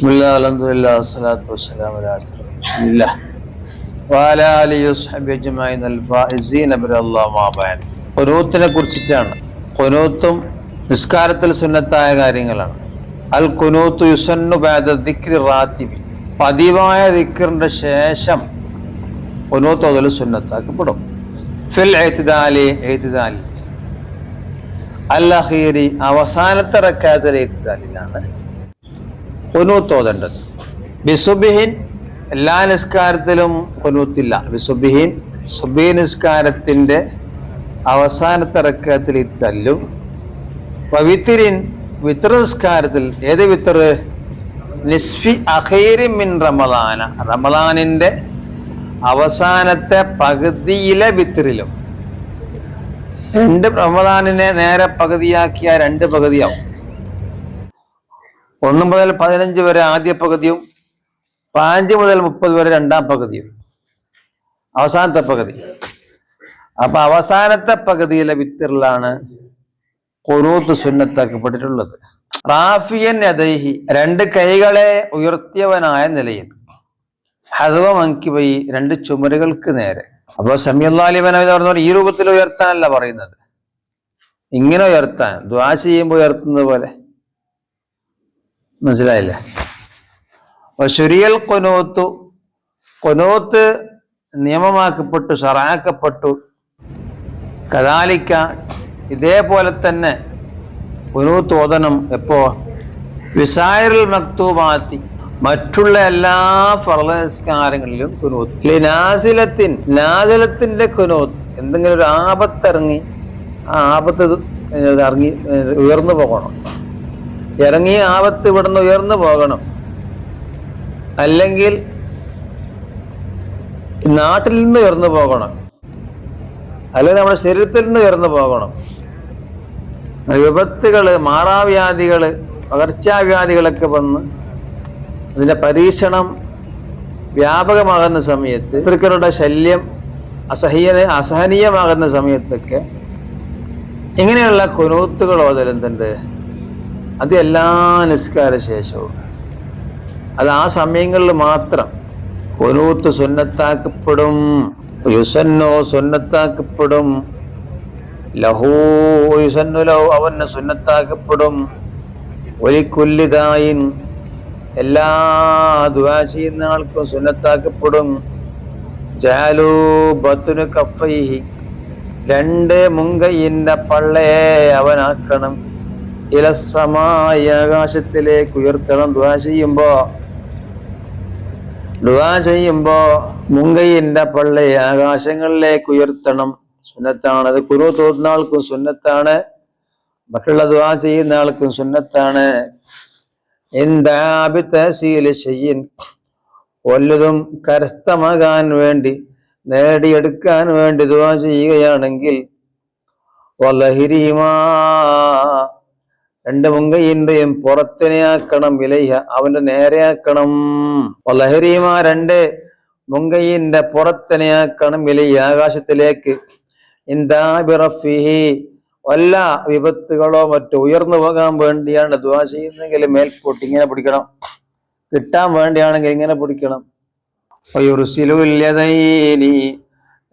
ബിസ്മില്ല കൊനൂത്തിനെ കുറിച്ചിട്ടാണ്. കൊനൂത്തും നിസ്കാരത്തിൽ സുന്നത്തായ കാര്യങ്ങളാണ്. അൽ കുനൂത്ത് യുസന്നു ബാദ ദിക്രി റാതിബി പതിവായ ദിക്റിന്റെ ശേഷം കുനൂത്ത് അതിൽ സുന്നത്താക്കപ്പെടും. ഫിൽ എഴുത്തിദാലി എഴുത്തിദാലി അൽ അഖീരി അവസാനത്തെ റക്കാത്തിൽ എഴുത്തിദാലിലാണ് ഖുനൂത്ത് ഓതേണ്ടത് ബിസുബിഹിൻ എല്ലാ നിസ്കാരത്തിലും കൊനൂത്തില്ല ബിസുബിഹിൻ സുബി നിസ്കാരത്തിന്റെ അവസാനത്തെ റക്കത്തിൽ തല്ലും. പവിത്തിരിൻ വിത്ര നിസ്കാരത്തിൽ ഏത് വിത്തറ് നിസ്ഫി അഖീരി മിൻ റമദാന. റമദാനിന്റെ അവസാനത്തെ പകുതിയിലെ വിത്തിരിലും. രണ്ട് റമദാനിനെ നേരെ പകുതിയാക്കിയ രണ്ട് പകുതിയാവും. ഒന്ന് മുതൽ പതിനഞ്ച് വരെ ആദ്യ പകുതിയും പതിനഞ്ച് മുതൽ മുപ്പത് വരെ രണ്ടാം പകുതിയും. അവസാനത്തെ പകുതി. അപ്പൊ അവസാനത്തെ പകുതിയിലെ വിത്തിറിലാണ് കൊറൂത്ത് സുന്നത്താക്കപ്പെട്ടിട്ടുള്ളത്. റാഫിയൻ അദൈഹി രണ്ട് കൈകളെ ഉയർത്തിയവനായ നിലയിൽ. ഹദവ മങ്കിബൈ രണ്ട് ചുമരുകൾക്ക് നേരെ. അപ്പൊ സമയല്ലാലിബൻ പറഞ്ഞ ഈ രൂപത്തിൽ ഉയർത്താനല്ല പറയുന്നത്. ഇങ്ങനെ ഉയർത്താൻ ദ്വാ ചെയ്യുമ്പോൾ ഉയർത്തുന്നത് പോലെ. മനസ്സിലായില്ലേ? ശുരിയൽ കൊനോത്തു കൊനോത്ത് നിയമമാക്കപ്പെട്ടു ഷറാക്കപ്പെട്ടു കദാലിക്ക ഇതേപോലെ തന്നെ കൊനൂത്ത് ഓതനം എപ്പോ? വിസായറിൽ മക്തൂബാത്തി. മറ്റുള്ള എല്ലാ ഫർലസ്കാരങ്ങളിലും കുനൂത്ത്. നാസിലത്തിൻ നാസിലത്തിന്റെ കുനൂത്ത്. എന്തെങ്കിലും ഒരു ആപത്തിറങ്ങി ആ ആപത്ത് ഇറങ്ങി ഉയർന്നു പോകണം. ഇറങ്ങിയ ആപത്ത് ഇവിടുന്ന് ഉയർന്നു പോകണം. അല്ലെങ്കിൽ നാട്ടിൽ നിന്ന് ഉയർന്നു പോകണം. അല്ലെങ്കിൽ നമ്മുടെ ശരീരത്തിൽ നിന്ന് ഉയർന്നു പോകണം. വിപത്തുകൾ മാറാവ്യാധികൾ പകർച്ചാവ്യാധികളൊക്കെ വന്ന് അതിന്റെ പരീക്ഷണം വ്യാപകമാകുന്ന സമയത്ത് ശത്രുക്കളുടെ ശല്യം അസഹ്യ അസഹനീയമാകുന്ന സമയത്തൊക്കെ ഇങ്ങനെയുള്ള കുനൂത്തുകൾ ഓതലെന്തുണ്ട് അത് എല്ലാ നിസ്കാര ശേഷവും. അത് ആ സമയങ്ങളിൽ മാത്രം. കൊനൂത്ത് സുന്നത്താക്കപ്പെടും യുസന്നോ സുന്നത്താക്കപ്പെടും ലഹോ യുസന്നു ലഹോ അവന് സുന്നത്താക്കപ്പെടും. ഒലിക്കുല്ലിതായിൻ എല്ലാ ദുവാ ചെയ്യുന്ന ആൾക്കും സുന്നത്താക്കപ്പെടും. ജാലോ ബത്തുനു കഫൈഹി. രണ്ട് മുങ്കയിന്റെ പള്ളയെ അവനാക്കണം. ഇലസമായ ആകാശത്തിലേക്ക് ഉയർത്തണം ദുവാ ചെയ്യുമ്പോ. ദുവാ ചെയ്യുമ്പോ മുങ്കയിന്റെ പള്ളി ആകാശങ്ങളിലേക്ക് ഉയർത്തണം. സുന്നത്താണ്. അത് കുരു തോന്നുന്ന ആൾക്കും സുന്നത്താണ്. മറ്റുള്ള ദുവാ ചെയ്യുന്ന ആൾക്കും സുന്നത്താണ് എന്താപിത്തശീൽ ചെയ്യൻ വല്ലതും കരസ്ഥമാകാൻ വേണ്ടി നേടിയെടുക്കാൻ വേണ്ടി ദുവാ ചെയ്യുകയാണെങ്കിൽ വലഹിരിമാ രണ്ട് മുങ്കയിന്റെയും പുറത്തിനെയാക്കണം വിലയ്യ. അവന്റെ നേരെയാക്കണം. ലഹരിയുമാ രണ്ട് മുങ്കയിന്റെ പുറത്തിനെയാക്കണം വിലയ്യ. ആകാശത്തിലേക്ക്. വല്ല വിപത്തുകളോ മറ്റോ ഉയർന്നു പോകാൻ വേണ്ടിയാണ് ദ്വാ ചെയ്യുന്നെങ്കിൽ മേൽപോട്ട് ഇങ്ങനെ പിടിക്കണം. കിട്ടാൻ വേണ്ടിയാണെങ്കിൽ ഇങ്ങനെ പിടിക്കണം.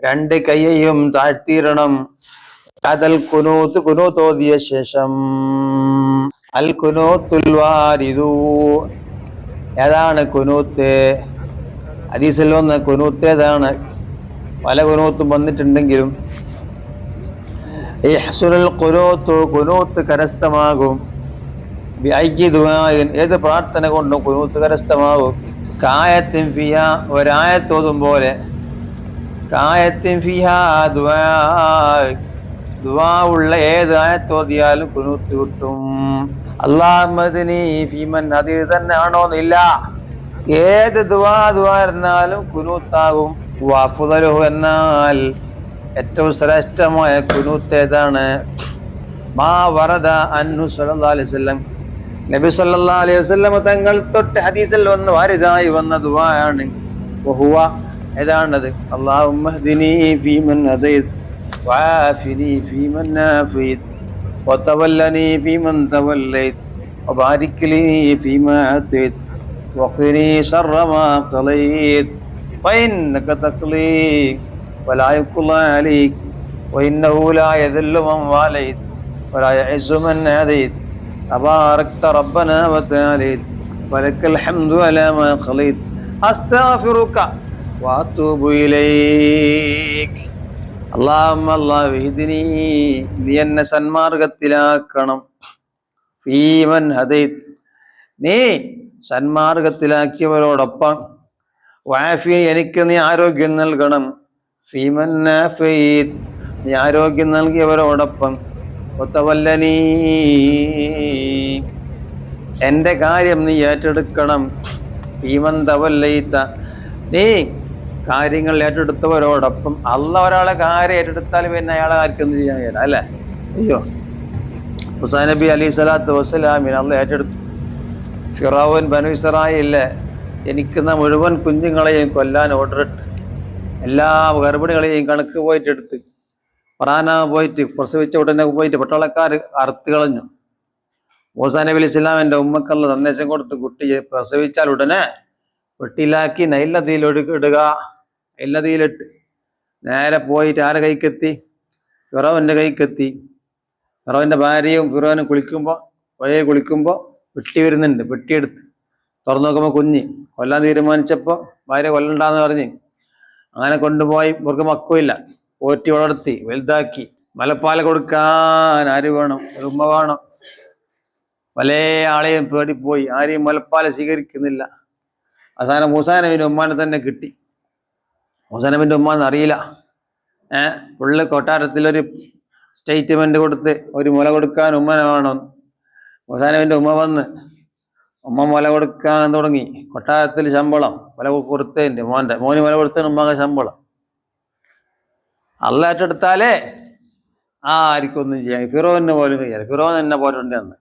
രണ്ട് കയ്യെയും താഴ്ത്തിയിടണം. അതൽ കുനൂത്ത് കുനൂത്തോതിയ ശേഷം. അൽ കുനൂത്തുൽ വാരിദു ഏതാണ് കുനൂത്ത്? ഹദീസിൽ വന്ന കുനൂത്ത് ഏതാണ്? പല കുനൂത്തും വന്നിട്ടുണ്ടെങ്കിലും കുനൂത്ത് കരസ്ഥമാകും. ഏത് പ്രാർത്ഥന കൊണ്ടും കുനൂത്ത് കരസ്ഥമാകും. കായത്തിൻ ഫിയ ഒരായത്തോതും പോലെ. കായത്തിൻ ഫിഹാ ദുആ ദുആ ഉള്ള ഏത് ആയത്തോതിയാലും കുനൂത്ത് കിട്ടും. അള്ളാഹമ്മദിനി ഫീമൻ അത് തന്നെയാണോന്നില്ല ഏത് ദുവാ ദുആ ഇരുന്നാലും കുനൂത്താകും. എന്നാൽ ഏറ്റവും ശ്രേഷ്ഠമായ കുനൂത്ത് ഏതാണ്? മാ വറദ അന്നു സല്ലല്ലാഹു അലൈഹി വസല്ലം. നബി സല്ലാ അലൈഹി വസ്ലം തങ്ങൾ തൊട്ട് ഹദീസിൽ വന്ന് വാരിതായി വന്ന വഹുവ ഏതാണത്? ഫീമൻ ഹദൈത് وعافني فيمن عافيت وتولني فيمن توليت وبارك لي فيما أتيت وقني شر ما قضيت. فإنك تقضي ولا يقضى عليك وإنه لا يذل من واليت ولا يعز من هديت تباركت ربنا وتعاليت ولك الحمد على ما قضيت. أستغفرك وأتوب إليك. അള്ളാഹ് അള്ളാഹ് ഇതിനീ നീ എന്നെ സന്മാർഗത്തിലാക്കണം. ഭീമൻ ഹദൈത്. നീ സന്മാർഗത്തിലാക്കിയവരോടൊപ്പം വാഫി എനിക്ക് നീ ആരോഗ്യം നൽകണം. ഫീമൻ ഫീമന്നാഫീത് നീ ആരോഗ്യം നൽകിയവരോടൊപ്പം. ഒത്തവല്ലനീ എന്റെ കാര്യം നീ ഏറ്റെടുക്കണം. ഭീമൻ തവല്ലയിത്ത നീ കാര്യങ്ങൾ ഏറ്റെടുത്തവരോടൊപ്പം അല്ല ഒരാളെ കാര്യം ഏറ്റെടുത്താൽ പിന്നെ അയാളെ ആർക്കൊന്നും ചെയ്യാൻ കഴിയില്ല അല്ലേ? അയ്യോ. ഹുസൈൻ നബി അലി സ്വലാത്തു വസ്സലാമിൻ അല്ല ഏറ്റെടുത്തു. ഫിറാവൻ ബനു ഇസ്രായില്ലേ എനിക്കുന്ന മുഴുവൻ കുഞ്ഞുങ്ങളെയും കൊല്ലാൻ ഓർഡറിട്ട് എല്ലാ ഗർഭിണികളെയും കണക്ക് പോയിട്ട് എടുത്ത് പ്രാന പോയിട്ട് പ്രസവിച്ച ഉടനെ പോയിട്ട് പട്ടാളക്കാർ അറുത്ത് കളഞ്ഞു. മൂസാ നബി അലി ഇസ്ലാമിന്റെ ഉമ്മക്കുള്ള സന്ദേശം കൊടുത്ത് കുട്ടിയെ പ്രസവിച്ചാൽ ഉടനെ വെട്ടിലാക്കി നൈലതിയിൽ ഇടുക നൈൽ നേരെ പോയിട്ട് ആരെ കൈക്കെത്തി? ഫിറോവിന്റെ കൈക്കെത്തി. ഫിറോവിന്റെ ഭാര്യയും ഫിറോവിനും കുളിക്കുമ്പോൾ പുഴയെ കുളിക്കുമ്പോൾ വെട്ടി വരുന്നുണ്ട് വെട്ടിയെടുത്ത്. തുറന്നു നോക്കുമ്പോൾ കുഞ്ഞ്. കൊല്ലാൻ തീരുമാനിച്ചപ്പോൾ ഭാര്യ കൊല്ലണ്ടാന്ന് പറഞ്ഞ് അങ്ങനെ കൊണ്ടുപോയി. ഇവർക്ക് മക്കുമില്ല പോറ്റി വളർത്തി വലുതാക്കി. മലപ്പാല കൊടുക്കാൻ ആര് വേണം? ഉമ്മ വേണം. പല ആളെയും പേടിപ്പോയി. ആരെയും മുലപ്പാല സ്വീകരിക്കുന്നില്ല. അവസാനം മൂസാനവിന് ഉമ്മാനെ തന്നെ കിട്ടി. മൂസാനബിന്റെ ഉമ്മ എന്നറിയില്ല. ഏഹ് പുള്ളി കൊട്ടാരത്തിലൊരു സ്റ്റേറ്റ്മെന്റ് കൊടുത്ത് ഒരു മുല കൊടുക്കാൻ ഉമ്മനെ വേണം. മൂസാനബിന്റെ ഉമ്മ വന്ന് ഉമ്മ മുല കൊടുക്കാൻ തുടങ്ങി. കൊട്ടാരത്തിൽ ശമ്പളം മുല കൊടുത്തതിന്റെ മോന്റെ മോന് മുല കൊടുത്തതിന് ഉമ്മക്ക് ശമ്പളം. അല്ല ഏറ്റെടുത്താലേ ആർക്കൊന്നും ചെയ്യാം ഫിറോവിന് പോലും ചെയ്യാം ഫിറോൻ എന്നെ പോലുണ്ട് അന്ന്.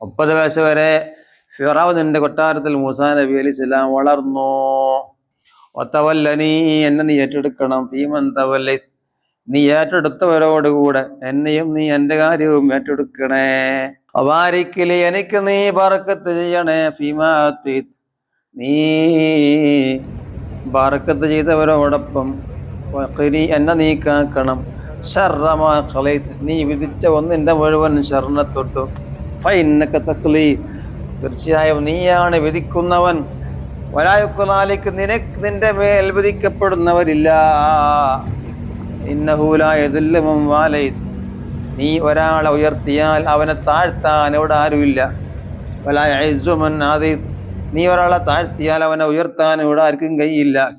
മുപ്പത് വയസ്സ് വരെ ഫിറാവ് നിന്റെ കൊട്ടാരത്തിൽ മൂസാ നബി അലി സ്വലാം വളർന്നു? ഒത്തവല്ല നീ എന്നെ നീ ഏറ്റെടുക്കണം. ഭീമൻ തവല്ല നീ ഏറ്റെടുത്തവരോടുകൂടെ എന്നെയും നീ എന്റെ കാര്യവും ഏറ്റെടുക്കണേ. അവാരിക്കലി എനിക്ക് നീ പറക്കത്ത് ചെയ്യണേ. ഭീമാത്തി നീ പറക്കത്ത് ചെയ്തവരോടൊപ്പം എന്നെ നീ കാക്കണം. ഷർറമാ നീ വിധിച്ച ഒന്നിന്റെ മുഴുവൻ ശർണത്തൊട്ടു തൊട്ടു തക്ലീ തക്ലി തീർച്ചയായും നീയാണ് വിധിക്കുന്നവൻ. വലായുക്കുലാലിക്ക് നിനക്ക് നിന്റെ മേൽ വിധിക്കപ്പെടുന്നവരില്ല. ഇന്നഹൂലായതുല്ലും നീ ഒരാളെ ഉയർത്തിയാൽ അവനെ താഴ്ത്താൻ ഇവിടെ ആരുമില്ല. വലായുമൻ ആദി. നീ ഒരാളെ താഴ്ത്തിയാൽ അവനെ ഉയർത്താൻ ഇവിടെ ആർക്കും കഴിയില്ല.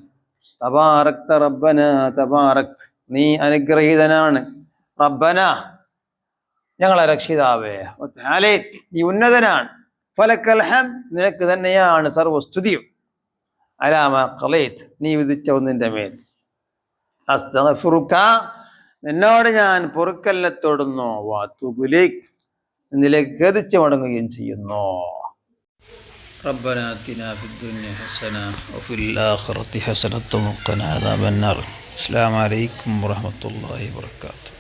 തബാറക്ത റബ്ബന തബാറക്. നീ അനുഗ്രഹീതനാണ്. റബ്ബന ഞങ്ങളെ രക്ഷിതാവേ. നീ ഉന്നതനാണ്. ഫലക്കൽഹം നിനക്ക് തന്നെയാണ് സർവസ്തുതിയും അലാമ ഖലൈത്ത് നീ വിധിച്ച ഒന്നിൻ്റെ മേൽ അസ്തഗ്ഫിറുക നിന്നോട് ഞാൻ പൊറുക്കലിനെ തൊടുന്നു വാത്തുബുലേക്ക് നിന്നിലേക്ക് ഗതിച്ച് മടങ്ങുകയും ചെയ്യുന്നു ربنا آتنا في الدنيا حسنة وفي الآخرة حسنة وقنا عذاب النار السلام عليكم ورحمة الله وبركاته